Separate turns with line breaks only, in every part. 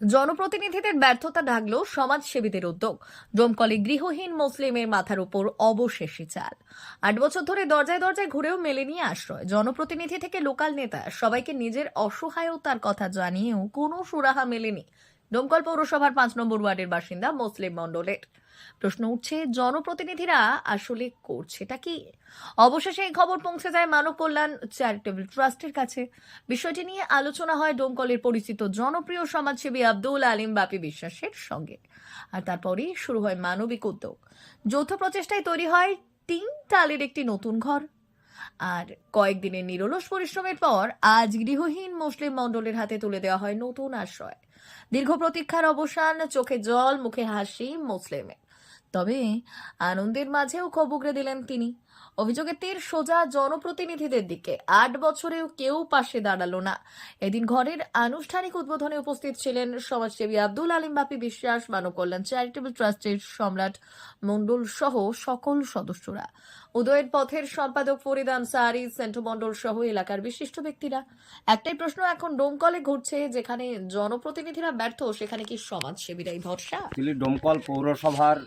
জনপ্রতিনিধিদের ব্যর্থতা ঢাকল সমাজসেবীদের উদ্যোগ। ডোমকলে গৃহহীন মুসলিমের মাথার উপর অবশেষে চাল। আট বছর ধরে দরজায় দরজায় ঘুরেও মেলে নিয়ে আশ্রয়। জনপ্রতিনিধি থেকে লোকাল নেতা সবাইকে নিজের অসহায়তার কথা জানিয়েও কোনো সুরাহা মেলেনি। ডোমকল পৌরসভার পাঁচ নম্বর ওয়ার্ডের বাসিন্দা মুসলিম মণ্ডলের। প্রশ্ন উঠছে, জনপ্রতিনিধিরা আসলে করছেটা কি? অবশেষে এই খবর পৌঁছে যায় মানব কল্যাণ চ্যারিটেবল ট্রাস্টের কাছে। বিষয়টি নিয়ে আলোচনা হয় ডোমকলের পরিচিত জনপ্রিয় সমাজসেবী আব্দুল আলিম বাপি বিশ্বাসের সঙ্গে। আর তারপরেই শুরু হয় মানবিক উদ্যোগ। যৌথ প্রচেষ্টায় তৈরি হয় তিন টালের একটি নতুন ঘর। আর কয়েকদিনের নিরলস পরিশ্রমের পর আজ গৃহহীন মুসলিম মণ্ডলের হাতে তুলে দেওয়া হয় নতুন আশ্রয়। দীর্ঘ প্রতীক্ষার অবসান, চোখে জল, মুখে হাসি মুসলিমের। তবে আনন্দের মাঝেও উগরে দিলেন তিনি। অভিযোগের তীর সোজা জনপ্রতিনিধিদের দিকে। আট বছরেও কেউ পাশে দাঁড়াল না। এদিন ঘরের আনুষ্ঠানিক উদ্বোধনে উপস্থিত ছিলেন সমাজসেবী আব্দুল আলিম, বাপি বিশ্বাস মানব কল্যাণ চ্যারিটেবল ট্রাস্টের সম্রাট মণ্ডল সহ সকল সদস্যরা। উদয়ের পথের সম্পাদক ফরিদ আনসারি, সেন্টু মণ্ডল সহ এলাকার বিশিষ্ট ব্যক্তিরা। একটাই প্রশ্ন, এখন ডোমকলে ঘুরছে, যেখানে জনপ্রতিনিধিরা ব্যর্থ, সেখানে কি সমাজসেবীরাই ভরসা?
ডোমকল পৌরসভার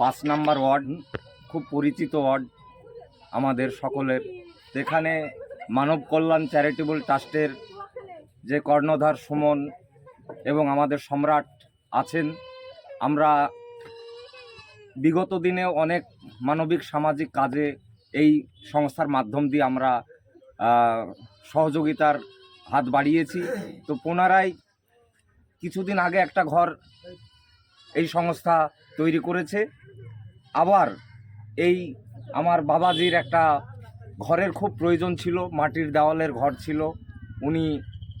পাঁচ নাম্বার ওয়ার্ড, খুব পরিচিত ওয়ার্ড আমাদের সকলের। এখানে মানব কল্যাণ চ্যারিটেবল ট্রাস্টের যে কর্ণধার সুমন এবং আমাদের সম্রাট আছেন, আমরা বিগত দিনে অনেক মানবিক সামাজিক কাজে এই সংস্থার মাধ্যম দিয়ে আমরা সহযোগিতার হাত বাড়িয়েছি। তো পুনরায় কিছুদিন আগে একটা ঘর এই সংস্থা তৈরি করেছে। আবার এই আমার বাবাজির একটা ঘরের খুব প্রয়োজন ছিল, মাটির দেওয়ালের ঘর ছিল। উনি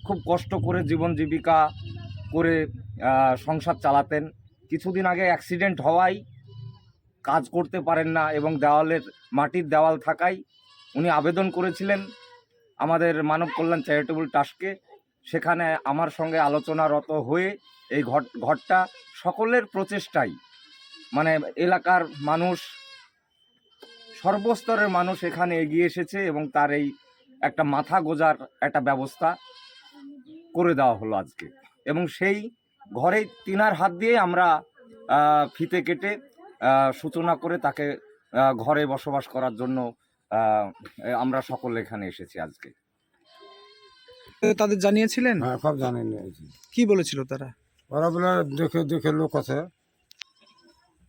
খুব কষ্ট করে জীবন জীবিকা করে সংসার চালাতেন। কিছুদিন আগে অ্যাক্সিডেন্ট হওয়ায় কাজ করতে পারেন না এবং দেওয়ালের, মাটির দেওয়াল থাকায় উনি আবেদন করেছিলেন আমাদের মানব কল্যাণ চ্যারিটেবল ট্রাস্টকে। সেখানে আমার সঙ্গে আলোচনারত হয়ে এই ঘর ঘরটা সকলের প্রচেষ্টাই। মানে এলাকার মানুষ সর্বস্তরের মানুষ এখানে এগিয়ে এসেছে এবং তার এই একটা মাথা গোজার একটা ব্যবস্থা করে দেওয়া হলো আজকে। এবং সেই ঘরে তিনার হাত দিয়ে আমরা ফিতে কেটে সূচনা করে তাকে ঘরে বসবাস করার জন্য আমরা সকলে এখানে এসেছি আজকে।
তাদের জানিয়েছিলেন?
হ্যাঁ সব
কি বলেছিল তারা?
ওরা বলে দেখে দেখে লোক আছে।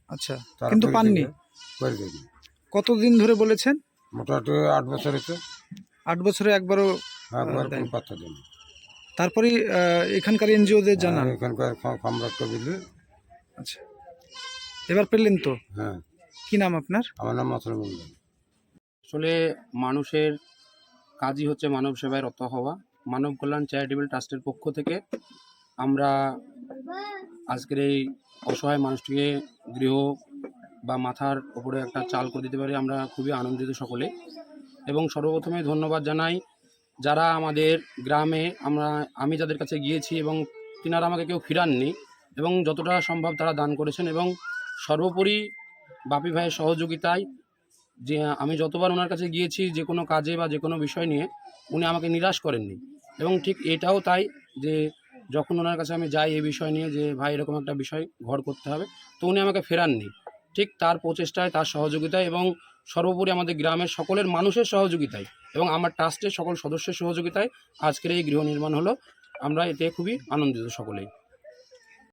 আচ্ছা
তারা
কিন্তু
করে
পাননি?
দেবে, করে দেবে
কতদিন ধরে বলেছেন?
মোটামুটি আট বছর হচ্ছে
আট বছরে একবারও
একবার
দেয়।
কোনো পাত্তা দেয়নি।
তারপরে এখানকার এনজিওদের জানান।
হ্যাঁ, এখানকার সম্রাটকে বুঝলি
আচ্ছা। এবার পেলেন তো?
হ্যাঁ।
কি নাম আপনার?
আমার নাম মাসুল মন্ডল
আসলে মানুষের কাজই হচ্ছে মানব সেবায় রত হওয়া। মানব কল্যাণ চ্যারিটেবল ট্রাস্টের পক্ষ থেকে আমরা আজকের এই অসহায় মানুষটিকে গৃহ বা মাথার ওপরে একটা চাল করে দিতে পারি। আমরা খুবই আনন্দিত সকলে। এবং সর্বপ্রথমে ধন্যবাদ জানাই যারা আমাদের গ্রামে আমরা, আমি যাদের কাছে গিয়েছি এবং তিনারা আমাকে কেউ ফিরাননি এবং যতটা সম্ভব তারা দান করেছেন এবং সর্বোপরি বাপি ভাইয়ের সহযোগিতায় যে আমি যতবার ওনার কাছে গিয়েছি যে কোনো কাজে বা যে কোনো বিষয় নিয়ে উনি আমাকে নিরাশ করেননি। এবং ঠিক এটাও তাই যে যখন ওনার কাছে আমি যাই এই বিষয় নিয়ে যে, ভাই, এরকম একটা বিষয় ঘর করতে হবে। তো উনি আমাকে ফেরাননি। ঠিক তার প্রচেষ্টায়, তার সহযোগিতায় এবং সর্বোপরি আমাদের গ্রামের সকলের মানুষের সহযোগিতায় এবং আমার ট্রাস্টের সকল সদস্যের সহযোগিতায় আজকের এই গৃহ নির্মাণ হলো। আমরা এতে খুবই আনন্দিত সকলেই।